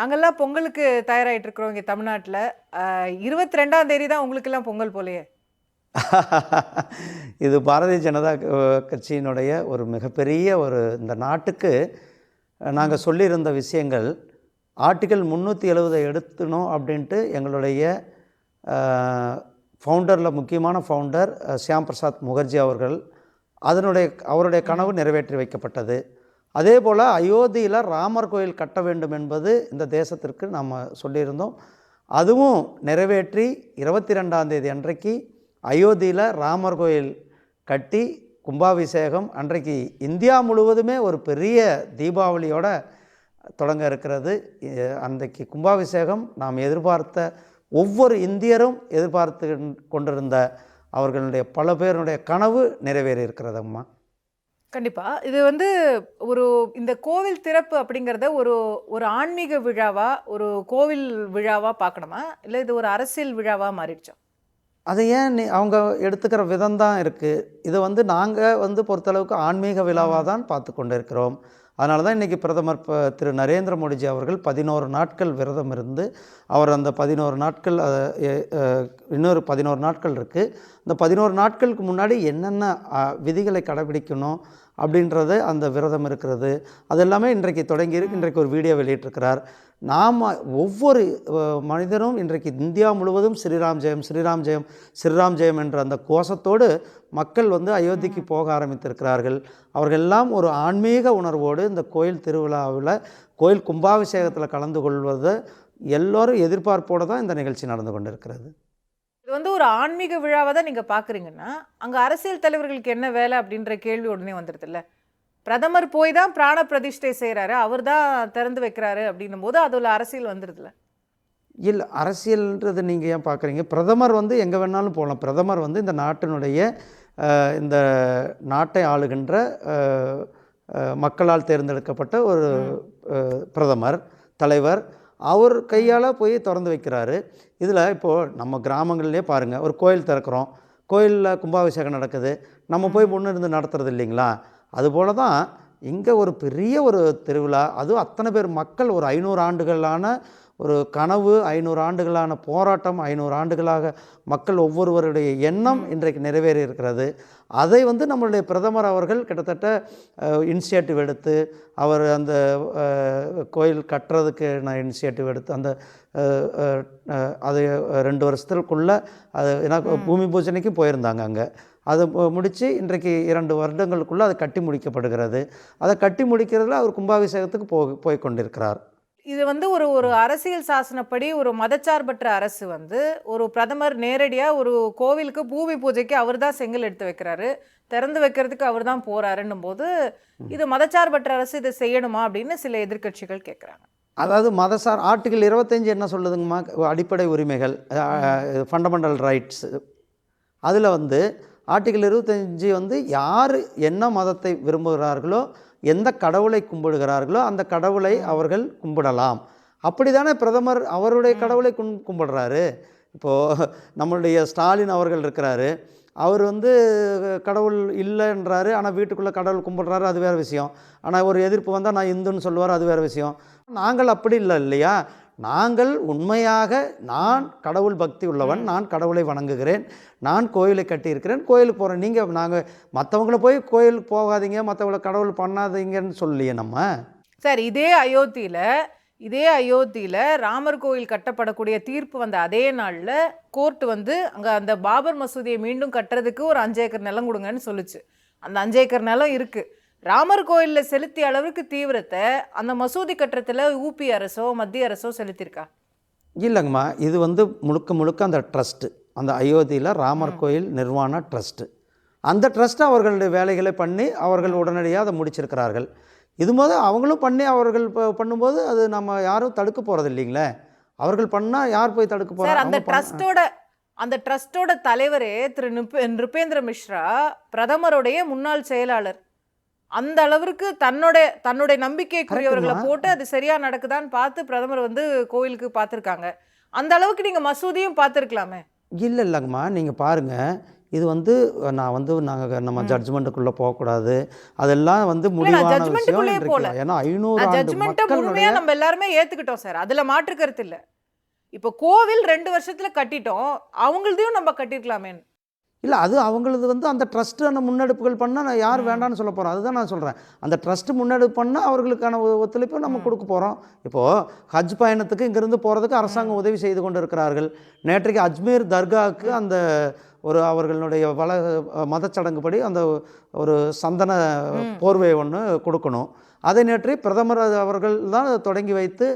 நாங்கெல்லாம் பொங்கலுக்கு தயாராகிட்டு இருக்கிறோம் இங்கே தமிழ்நாட்டில். இருபத்தி ரெண்டாம் தேதி தான் உங்களுக்கெல்லாம் பொங்கல் போலையே. இது பாரதிய ஜனதா கட்சியினுடைய ஒரு மிகப்பெரிய ஒரு இந்த நாட்டுக்கு நாங்கள் சொல்லியிருந்த விஷயங்கள் ஆர்டிக்கல் முந்நூற்றி எழுபதை எடுத்துனோம் அப்படின்ட்டு எங்களுடைய ஃபவுண்டரில் முக்கியமான ஃபவுண்டர் சியாம் பிரசாத் முகர்ஜி அவர்கள் அதனுடைய அவருடைய கனவு நிறைவேற்றி வைக்கப்பட்டது. அதே போல் அயோத்தியில் ராமர் கோயில் கட்ட வேண்டும் என்பது இந்த தேசத்திற்கு நாம் சொல்லியிருந்தோம். அதுவும் நிறைவேற்றி இருபத்தி ரெண்டாம் தேதி அன்றைக்கு அயோத்தியில் ராமர் கோயில் கட்டி கும்பாபிஷேகம் அன்றைக்கு இந்தியா முழுவதுமே ஒரு பெரிய தீபாவளியோட தொடங்க இருக்கிறது. அன்றைக்கு கும்பாபிஷேகம் நாம் எதிர்பார்த்த ஒவ்வொரு இந்தியரும் எதிர்பார்த்து கொண்டிருந்த அவர்களுடைய பல பேருடைய கனவு நிறைவேறி இருக்கிறதம்மா கண்டிப்பா. இது வந்து ஒரு இந்த கோவில் திறப்பு அப்படிங்கிறத ஒரு ஒரு ஆன்மீக விழாவா ஒரு கோவில் விழாவா பார்க்கணுமா? இல்லை இது ஒரு அரசியல் விழாவா மாறிடுச்சா? அதை ஏன் நீ அவங்க எடுத்துக்கிற விதம் தான் இருக்குது இதை வந்து நாங்கள் வந்து பொறுத்தளவுக்கு ஆன்மீக விழாவாக தான் பார்த்து கொண்டு இருக்கிறோம் அதனால தான் இன்றைக்கி பிரதமர் ப- திரு நரேந்திர மோடிஜி அவர்கள் பதினோரு நாட்கள் விரதம் இருந்து அவர் அந்த பதினோரு நாட்கள் இன்னொரு பதினோரு நாட்கள் இருக்குது இந்த பதினோரு நாட்களுக்கு முன்னாடி என்னென்ன விதிகளை கடைபிடிக்கணும் அப்படின்றது அந்த விரதம் இருக்கிறது. அது எல்லாமே இன்றைக்கு தொடங்கி இருக்கு. இன்றைக்கு ஒரு வீடியோ வெளியிட்டிருக்கிறார். நாம் ஒவ்வொரு மனிதனும் மனிதரும் இன்றைக்கு இந்தியா முழுவதும் ஸ்ரீராம் ஜெயம் ஸ்ரீராம் ஜெயம் ஸ்ரீராம் ஜெயம் என்ற அந்த கோஷத்தோடு மக்கள் வந்து அயோத்திக்கு போக ஆரம்பித்திருக்கிறார்கள். அவர்கள் எல்லாம் ஒரு ஆன்மீக உணர்வோடு இந்த கோயில் திருவிழாவில் கோயில் கும்பாபிஷேகத்தில் கலந்து கொள்வது எல்லோரும் எதிர்பார்ப்போடு தான் இந்த நிகழ்ச்சி நடந்து கொண்டிருக்கிறது. இது வந்து ஒரு ஆன்மீக விழாவை தான் நீங்கள் பார்க்குறீங்கன்னா அங்கே அரசியல் தலைவர்களுக்கு என்ன வேலை அப்படின்ற கேள்வி உடனே வந்துடுதுல்ல. பிரதமர் போய் தான் பிராண பிரதிஷ்டை செய்கிறாரு அவர் தான் திறந்து வைக்கிறாரு அப்படின்னும் போது அதில் அரசியல் வந்துடுதுல்ல. இல்லை அரசியல்ன்றது நீங்கள் ஏன் பார்க்குறீங்க பிரதமர் வந்து எங்கே வேணாலும் போகலாம் பிரதமர் வந்து இந்த நாட்டினுடைய இந்த நாட்டை ஆளுகின்ற மக்களால் தேர்ந்தெடுக்கப்பட்ட ஒரு பிரதமர் தலைவர் அவர் கையால் போய் திறந்து வைக்கிறாரு. இதில் இப்போது நம்ம கிராமங்கள்லேயே பாருங்கள் ஒரு கோயில் திறக்கிறோம். கோயிலில் கும்பாபிஷேகம் நடக்குது. நம்ம போய் முன்னிருந்து இருந்து நடத்துறது இல்லைங்களா? அதுபோல தான் இங்கே ஒரு பெரிய ஒரு திருவிழா. அதுவும் அத்தனை பேர் மக்கள் ஒரு ஐநூறு ஆண்டுகளான ஒரு கனவு ஐநூறு ஆண்டுகளான போராட்டம் ஐநூறு ஆண்டுகளாக மக்கள் ஒவ்வொருவருடைய எண்ணம் இன்றைக்கு நிறைவேறி இருக்கிறது. அதை வந்து நம்மளுடைய பிரதமர் அவர்கள் கிட்டத்தட்ட இனிஷியேட்டிவ் எடுத்து அவர் அந்த கோயில் கட்டுறதுக்கு நான் இனிஷியேட்டிவ் எடுத்து அந்த அது ரெண்டு வருஷத்துக்குள்ளே அது ஏன்னா பூமி பூஜனைக்கு போயிருந்தாங்க அங்கே. அதை முடித்து இன்றைக்கு இரண்டு வருடங்களுக்குள்ளே அது கட்டி முடிக்கப்படுகிறது. அதை கட்டி முடிக்கிறதுல அவர் கும்பாபிஷேகத்துக்கு போய் போய் கொண்டிருக்கிறார். இது வந்து ஒரு ஒரு அரசியல் சாசனப்படி ஒரு மதச்சார்பற்ற அரசு வந்து ஒரு பிரதமர் நேரடியாக ஒரு கோவிலுக்கு பூமி பூஜைக்கு அவர் தான் செங்கல் எடுத்து வைக்கிறாரு. திறந்து வைக்கிறதுக்கு அவர் தான் போறாருன்னும் போது இது மதச்சார்பற்ற அரசு இதை செய்யணுமா அப்படின்னு சில எதிர்க்கட்சிகள் கேட்குறாங்க அதாவது மதசார் ஆர்டிகல் இருபத்தஞ்சி என்ன சொல்லுதுங்கம்மா? அடிப்படை உரிமைகள் ஃபண்டமெண்டல் ரைட்ஸ் அதில் வந்து ஆர்டிகல் இருபத்தஞ்சி வந்து யார் என்ன மதத்தை விரும்புகிறார்களோ எந்த கடவுளை கும்பிடுகிறார்களோ அந்த கடவுளை அவர்கள் கும்பிடலாம். அப்படி தானே பிரதமர் அவருடைய கடவுளை கும் கும்பிடுறாரு? இப்போது நம்மளுடைய ஸ்டாலின் அவர்கள் இருக்கிறாரு. அவர் வந்து கடவுள் இல்லைன்றாரு. ஆனால் வீட்டுக்குள்ளே கடவுள் கும்பிட்றாரு. அது வேறு விஷயம். ஆனால் ஒரு எதிர்ப்பு வந்தால் நான் இந்துன்னு சொல்லுவார். அது வேறு விஷயம். நாங்கள் அப்படி இல்லை இல்லையா? நாங்கள் உண்மையாக நான் கடவுள் பக்தி உள்ளவன். நான் கடவுளை வணங்குகிறேன். நான் கோயிலை கட்டியிருக்கிறேன். கோயிலுக்கு போகிறேன் நீங்கள் நாங்கள் மற்றவங்கள போய் கோயிலுக்கு போகாதீங்க. மற்றவங்கள கடவுள் பண்ணாதீங்கன்னு சொல்லியே நம்ம. சார் இதே அயோத்தியில் இதே அயோத்தியில் ராமர் கோயில் கட்டப்படக்கூடிய தீர்ப்பு வந்த அதே நாளில் கோர்ட் வந்து அங்கே அந்த பாபர் மசூதியை மீண்டும் கட்டுறதுக்கு ஒரு அஞ்சு ஏக்கர் நிலம் கொடுங்கன்னு சொல்லுச்சு. அந்த அஞ்சு ஏக்கர் நிலம் இருக்குது ராமர் கோயிலில் செலுத்திய அளவுக்கு தீவிரத்தை அந்த மசூதி கட்டுறதுல ஊபி அரசோ மத்திய அரசோ செலுத்தியிருக்கா? இல்லைங்கம்மா இது வந்து முழுக்க முழுக்க அந்த ட்ரஸ்ட்டு. அந்த அயோத்தியில் ராமர் கோயில் நிர்வாண ட்ரஸ்ட்டு. அந்த ட்ரஸ்ட் அவர்களுடைய வேலைகளை பண்ணி அவர்கள் உடனடியாக அதை முடிச்சிருக்கிறார்கள். இது போது அவங்களும் பண்ணி அவர்கள் பண்ணும்போது அது நம்ம யாரும் தடுக்க போகிறது இல்லைங்களே? அவர்கள் பண்ணால் யார் போய் தடுக்க சார் அந்த போகிறாங்க ட்ரஸ்டோட அந்த ட்ரஸ்டோட தலைவரே திரு நிருப- நிருபேந்திர மிஸ்ரா பிரதமருடைய முன்னாள் செயலாளர். அந்த அளவிற்கு தன்னுடைய தன்னுடைய நம்பிக்கைக்குரியவர்களை. போட்டு அது சரியா நடக்குதான்னு பார்த்து பிரதமர் வந்து கோயிலுக்கு பார்த்துருக்காங்க. அந்த அளவுக்கு நீங்க மசூதியும் பார்த்துருக்கலாமே? இல்லை இல்லைங்கம்மா. நீங்கள் பாருங்கள் இது வந்து நான் வந்து நாங்கள் நம்ம ஜட்ஜ்மெண்ட்டுக்குள்ளே போகக்கூடாது. அதெல்லாம் வந்து முடிவான விஷயம் போல. ஏன்னா ஐநூறு ஜட்ஜ்மெண்ட்டை மக்களுடைய முழுமையா நம்ம எல்லாருமே ஏத்துக்கிட்டோம் சார். அதுல மாற்று கருத்து இல்ல. இப்போ கோவில் ரெண்டு வருஷத்துல கட்டிட்டோம். அவங்களதையும் நம்ம கட்டிருக்கலாமே. இல்லை அது அவங்களது வந்து அந்த ட்ரஸ்ட் அந்த முன்னெடுப்புகள் பண்ணால் நான் யார் வேண்டாம்னு சொல்ல போகிறோம் அதுதான் நான் சொல்கிறேன் அந்த ட்ரஸ்ட் முன்னெடுப்பு பண்ணால் அவர்களுக்கான ஒத்துழைப்பை நம்ம கொடுக்க போகிறோம் இப்போது ஹஜ் பயணத்துக்கு இங்கேருந்து போகிறதுக்கு அரசாங்கம் உதவி செய்து கொண்டு இருக்கிறார்கள் நேற்றைக்கு அஜ்மீர் தர்காவுக்கு அந்த ஒரு அவர்களுடைய வள மதச்சடங்குபடி அந்த ஒரு சந்தன போர்வை ஒன்று கொடுக்கணும். அதை நேற்று பிரதமர் அவர்கள் தான் தொடங்கி வைத்து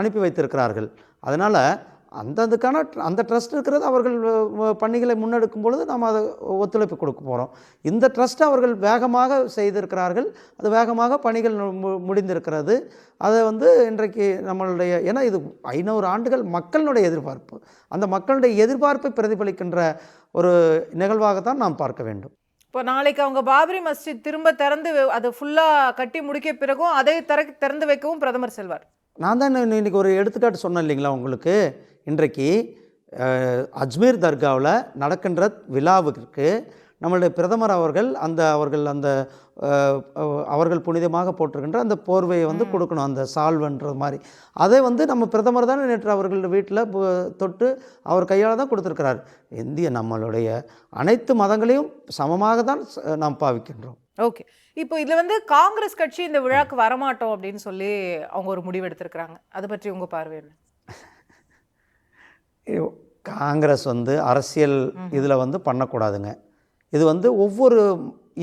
அனுப்பி வைத்திருக்கிறார்கள். அதனால் tr- அந்த ட்ரஸ்ட் இருக்கிறது அவர்கள் பணிகளை முன்னெடுக்கும் பொழுது நாம் அதை ஒத்துழைப்பு கொடுக்க போகிறோம் இந்த ட்ரஸ்ட் அவர்கள் வேகமாக செய்திருக்கிறார்கள். அது வேகமாக பணிகள் முடிந்திருக்கிறது. அதை வந்து இன்றைக்கு நம்மளுடைய ஏன்னா இது ஐநூறு ஆண்டுகள் மக்களுடைய எதிர்பார்ப்பு. அந்த மக்களுடைய எதிர்பார்ப்பை பிரதிபலிக்கின்ற ஒரு நிகழ்வாகத்தான் நாம் பார்க்க வேண்டும். இப்போ நாளைக்கு அவங்க பாபரி மஸ்ஜித் திரும்ப திறந்து அதை ஃபுல்லா கட்டி முடிக்க பிறகும் அதை திற திறந்து வைக்கவும் பிரதமர் செல்வார். நான் தான் இன்ன- இன்னைக்கு ஒரு எடுத்துக்காட்டு சொன்னேன் இல்லைங்களா உங்களுக்கு? இன்றைக்கு அஜ்மீர் தர்காவில் நடக்கின்ற விழாவிற்கு நம்மளுடைய பிரதமர் அவர்கள் அந்த அவர்கள் அந்த அவர்கள் புனிதமாக போட்டிருக்கின்ற அந்த போர்வையை வந்து கொடுக்கணும் அந்த சால்வன்ற மாதிரி. அதை வந்து நம்ம பிரதமர் தானே நேற்று அவர்கள் வீட்டில் தொட்டு அவர் கையால் தான் கொடுத்துருக்கிறார். இந்திய நம்மளுடைய அனைத்து மதங்களையும் சமமாக தான் நாம் பாவிக்கின்றோம். ஓகே. இப்போ இதுல வந்து காங்கிரஸ் கட்சி இந்த விழாக்கு வரமாட்டோம் அப்படின்னு சொல்லி அவங்க ஒரு முடிவு எடுத்திருக்கிறாங்க. அதை பற்றி உங்க பார்வை என்ன? காங்கிரஸ் வந்து அரசியல் இதில் வந்து பண்ணக்கூடாதுங்க. இது வந்து ஒவ்வொரு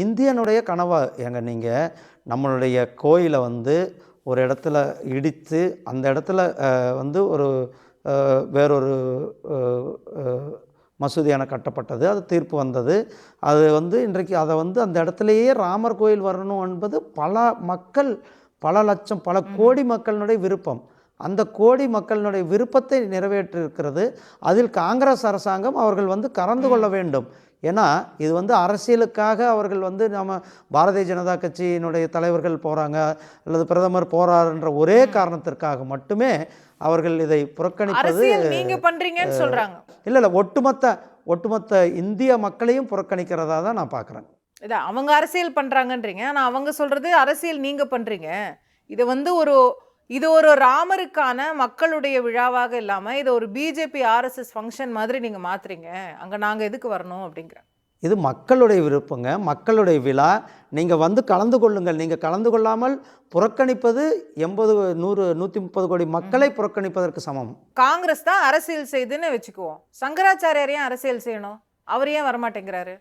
இந்தியனுடைய கனவா ஏங்க நீங்கள் நம்மளுடைய கோயிலை வந்து ஒரு இடத்துல இடித்து அந்த இடத்துல வந்து ஒரு வேறொரு மசூதியான கட்டப்பட்டது அது தீர்ப்பு வந்தது. அது வந்து இன்றைக்கு அதை வந்து அந்த இடத்துலையே ராமர் கோயில் வரணும் என்பது பல மக்கள் பல லட்சம் பல கோடி மக்களினுடைய விருப்பம். அந்த கோடி மக்களினுடைய விருப்பத்தை நிறைவேற்றிருக்கிறது அதில் காங்கிரஸ் அரசாங்கம் அவர்கள் வந்து கலந்து கொள்ள வேண்டும். ஏன்னா இது வந்து அரசியலுக்காக அவர்கள் வந்து நம்ம பாரதிய ஜனதா கட்சியினுடைய தலைவர்கள் போகிறாங்க அல்லது பிரதமர் போறாருன்ற ஒரே காரணத்திற்காக மட்டுமே அவர்கள் இதை புறக்கணிப்பது நீங்க பண்றீங்கன்னு சொல்றாங்க. இல்லை இல்லை ஒட்டுமொத்த ஒட்டுமொத்த இந்திய மக்களையும் புறக்கணிக்கிறதா தான் நான் பார்க்குறேன் இது அவங்க அரசியல் பண்றாங்கன்றீங்க. ஆனா அவங்க சொல்றது அரசியல் நீங்க பண்றீங்க. இது வந்து ஒரு இது ஒரு ராமருக்கான மக்களுடைய விழாவாக இல்லாம இது ஒரு பிஜேபி ஆர்எஸ்எஸ் ஃபங்க்ஷன் மாதிரி நீங்க மாத்துறீங்க. அங்க நாங்க எதுக்கு வரணும் அப்படிங்கிற. இது மக்களுடைய விருப்பங்க. மக்களுடைய விழா. நீங்கள் வந்து கலந்து கொள்ளுங்கள். நீங்கள் கலந்து கொள்ளாமல் புறக்கணிப்பது எண்பது நூறு நூற்றி முப்பது கோடி மக்களை புறக்கணிப்பதற்கு சமம். காங்கிரஸ் தான் அரசியல் செய்துன்னு வச்சுக்குவோம். சங்கராச்சாரியார் ஏன் அரசியல் செய்யணும். அவர் ஏன் வரமாட்டேங்கிறாரு?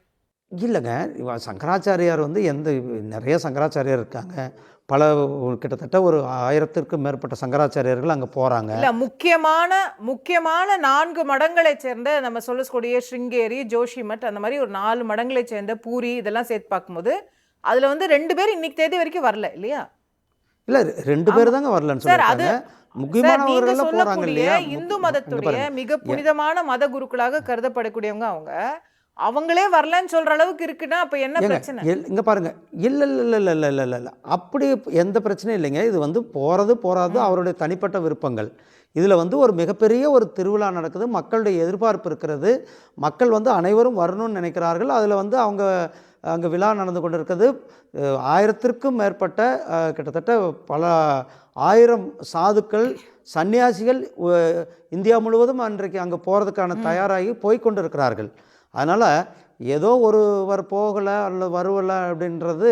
இல்லைங்க. இவ சங்கராச்சாரியார் வந்து எந்த நிறைய சங்கராச்சாரியார் இருக்காங்க. பல கிட்டத்தட்ட ஒரு ஆயிரத்திற்கும் மேற்பட்ட சங்கராச்சாரியர்கள் அங்கே போகிறாங்க இல்ல முக்கியமான முக்கியமான நான்கு மடங்களை சேர்ந்த நம்ம சொல்லக்கூடிய ஸ்ருங்கேரி ஜோஷிமட் அந்த மாதிரி ஒரு நாலு மடங்களை சேர்ந்த பூரி இதெல்லாம் சேர்த்து பார்க்கும்போது அதுல வந்து ரெண்டு பேர் இன்னைக்கு தேதி வரைக்கும் வரல இல்லையா? இல்லை ரெண்டு பேர் தாங்க வரலன்னு நீங்க முக்கியமானவர்கள்லாம் போகிறாங்க இல்லையா? இந்து மதத்துடைய. மிக புனிதமான மத குருக்களாக கருதப்படக்கூடியவங்க அவங்க. அவங்களே வரலன்னு சொல்ற அளவுக்கு இருக்குன்னா அப்ப என்ன பிரச்சனை? இங்கே பாருங்க. இல்லை இல்லை இல்லை இல்லை இல்லை இல்லை இல்லை. அப்படி எந்த பிரச்சனையும் இல்லைங்க. இது வந்து போகிறது போகாது அவருடைய தனிப்பட்ட விருப்பங்கள். இதில் வந்து ஒரு மிகப்பெரிய ஒரு திருவிழா நடக்குது. மக்களுடைய எதிர்பார்ப்பு இருக்கிறது. மக்கள் வந்து அனைவரும் வரணும்னு நினைக்கிறார்கள். அதில் வந்து அவங்க அங்கே விழா நடந்து கொண்டு இருக்குது அஹ், ஆயிரத்திற்கும் மேற்பட்ட கிட்டத்தட்ட பல ஆயிரம் சாதுக்கள் சன்னியாசிகள் இந்தியா முழுவதும் அன்றைக்கு அங்கே போகிறதுக்கான தயாராகி போய் கொண்டு இருக்கிறார்கள் அதனால் ஏதோ ஒருவர் போகலை அல்லது வருவலை அப்படின்றது